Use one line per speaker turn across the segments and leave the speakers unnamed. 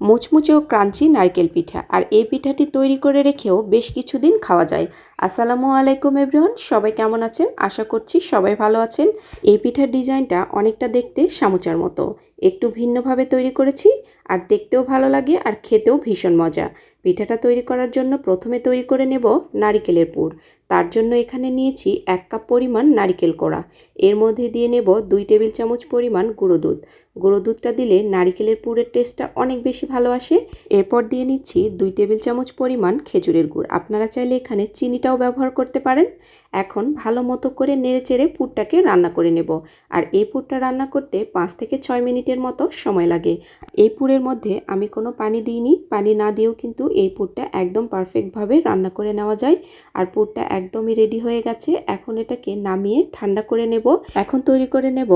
মুচমুচে ও ক্রাঞ্চি নারকেল পিঠা। আর এই পিঠাটি তৈরি করে রেখেও বেশ কিছুদিন খাওয়া যায়। আসসালামু আলাইকুম এভরিওয়ান, সবাই কেমন আছেন? আশা করছি সবাই ভালো আছেন। এই পিঠার ডিজাইনটা অনেকটা দেখতে সামুচার মতো। একটু ভিন্নভাবে তৈরি করেছি, আর দেখতেও ভালো লাগে আর খেতেও ভীষণ মজা। পিঠাটা তৈরি করার জন্য প্রথমে তৈরি করে নেব নারিকেলের পুর। তার জন্য এখানে নিয়েছি এক কাপ পরিমাণ নারিকেল কোড়া। এর মধ্যে দিয়ে নেব দুই টেবিল চামচ পরিমাণ গুঁড়ো দুধ। গুঁড়ো দুধটা দিলে নারিকেলের পুরের টেস্টটা অনেক বেশি ভালো আসে এরপর দিয়ে নিচ্ছি দুই টেবিল চামচ পরিমাণ খেজুরের গুড়। আপনারা চাইলে এখানে চিনিটাও ব্যবহার করতে পারেন। এখন ভালো মতো করে নেড়ে চেড়ে পুরটাকে রান্না করে নেব। আর এই পুরটা রান্না করতে পাঁচ থেকে ছয় মিনিটের মতো সময় লাগে। এই পুরের মধ্যে আমি কোনো পানি দিইনি। পানি না দিয়েও কিন্তু এই পুরটা একদম পারফেক্টভাবে রান্না করে নেওয়া যায়। আর পুরটা একদমই রেডি হয়ে গেছে। এখন এটাকে নামিয়ে ঠান্ডা করে নেব। এখন তৈরি করে নেব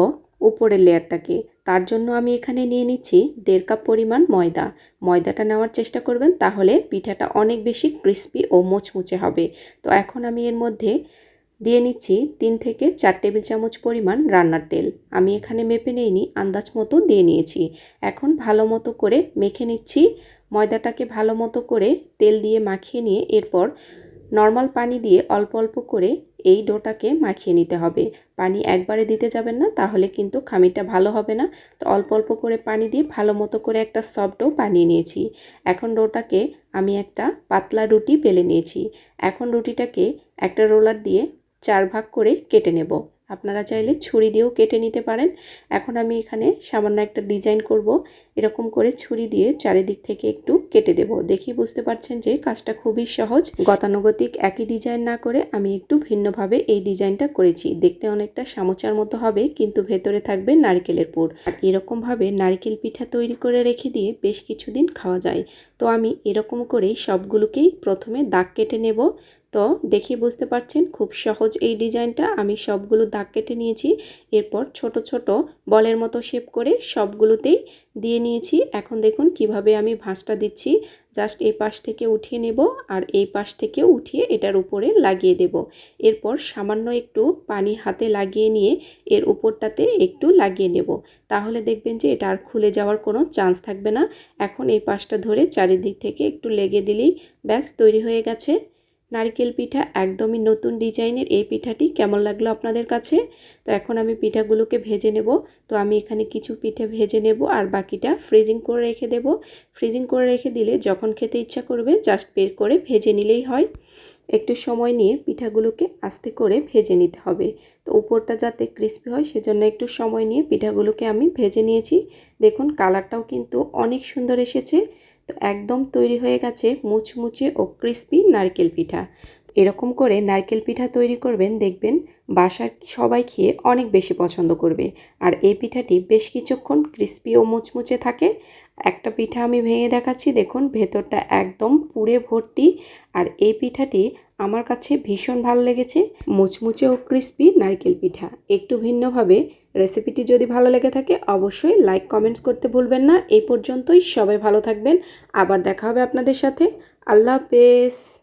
উপরের লেয়ারটাকে। তার জন্য আমি এখানে নিয়ে নিচ্ছি দেড় কাপ পরিমাণ ময়দা। ময়দাটা নেওয়ার চেষ্টা করবেন, তাহলে পিঠাটা অনেক বেশি ক্রিস্পি ও মুচমুচে হবে। তো এখন আমি এর মধ্যে দিয়ে নিচ্ছি তিন থেকে চার টেবিল চামচ পরিমাণ রান্নার তেল। আমি এখানে মেপে নিইনি, আন্দাজ মতো দিয়ে নিয়েছি। এখন ভালো মতো করে মেখে নিচ্ছি। ময়দাটাকে ভালো মতো করে তেল দিয়ে মাখিয়ে নিয়ে এরপর নর্মাল পানি দিয়ে অল্প অল্প করে এই ডোটাকে মাখিয়ে নিতে হবে। পানি একবারে দিতে যাবেন না, তাহলে কিন্তু খামিরটা ভালো হবে না। তো অল্প অল্প করে পানি দিয়ে ভালো মতো করে একটা সফট ডো বানিয়ে নিয়েছি। এখন ডোটাকে আমি একটা পাতলা রুটি বেলে নিয়েছি। এখন রুটিটাকে একটা রোলার দিয়ে চার ভাগ করে কেটে নেব। আপনারা চাইলে ছুরি দিয়েও কেটে নিতে পারেন। এখন আমি এখানে সামান্য একটা ডিজাইন করব। এরকম করে ছুরি দিয়ে চারিদিক থেকে একটু কেটে দেব। দেখি বুঝতে পারছেন যে কাজটা খুবই সহজ। গতানুগতিক একই ডিজাইন না করে আমি একটু ভিন্নভাবে এই ডিজাইনটা করেছি। দেখতে অনেকটা সামোচার মতো হবে, কিন্তু ভেতরে থাকবে নারকেলের পুর। আর এরকমভাবে নারকেল পিঠা তৈরি করে রেখে দিয়ে বেশ কিছুদিন খাওয়া যায়। তো আমি এরকম করেই সবগুলোকেই প্রথমে দাগ কেটে নেব। তো দেখে বুঝতে পারছেন, খুব সহজ এই ডিজাইনটা। আমি সবগুলো দাগ কেটে নিয়েছি, এরপর ছোট ছোট বলের মতো শেপ করে সবগুলোতেই দিয়ে নিয়েছি। এখন দেখুন কীভাবে আমি ভাঁজটা দিচ্ছি। জাস্ট এই পাশ থেকে উঠিয়ে নেব আর এই পাশ থেকে উঠিয়ে এটার উপরে লাগিয়ে দেব। এরপর সামান্য একটু পানি হাতে লাগিয়ে নিয়ে এর উপরটাতে একটু লাগিয়ে নেব। তাহলে দেখবেন যে এটা আর খুলে যাওয়ার কোনো চান্স থাকবে না। এখন এই পাশটা ধরে চারিদিক থেকে একটু লেগে দিলেই ব্যাস তৈরি হয়ে গেছে। নারকেল পিঠা একদমই নতুন ডিজাইনের। এই পিঠাটি কেমন লাগল আপনাদের কাছে? তো এখন আমি পিঠাগুলোকে ভেজে নেব। তো আমি এখানে কিছু পিঠে ভেজে নেব আর বাকিটা ফ্রিজিং করে রেখে দেব। ফ্রিজিং করে রেখে দিলে যখন খেতে ইচ্ছা করবে জাস্ট বের করে ভেজে নিলেই হয়। একটু সময় নিয়ে পিঠাগুলোকে আস্তে করে ভেজে নিতে হবে। তো উপরটা যাতে ক্রিস্পি হয় সেজন্য একটু সময় নিয়ে পিঠাগুলোকে আমি ভেজে নিয়েছি। দেখুন কালারটাও কিন্তু অনেক সুন্দর এসেছে। তো একদম তৈরি হয়ে গেছে মুচমুচে ও ক্রিস্পি নারকেল পিঠা। এরকম করে নারকেল পিঠা তৈরি করবেন, দেখবেন বাসার সবাই খেয়ে অনেক বেশি পছন্দ করবে। আর এই পিঠাটি বেশ কিছুক্ষণ ক্রিস্পি ও মুচমুচে থাকে। একটা পিঠা আমি ভেঙে দেখাচ্ছি, দেখুন ভেতরটা একদম পুড়ে ভর্তি। আর এই পিঠাটি আমার কাছে ভীষণ ভালো লেগেছে, মুচমুচে ও ক্রিস্পি নারকেল পিঠা। একটু ভিন্নভাবে রেসিপিটি যদি ভালো লেগে থাকে, অবশ্যই লাইক কমেন্টস করতে ভুলবেন না। এই পর্যন্তই সবাই ভালো থাকবেন। আবার দেখা হবে আপনাদের সাথে। আল্লাহ হাফেজ।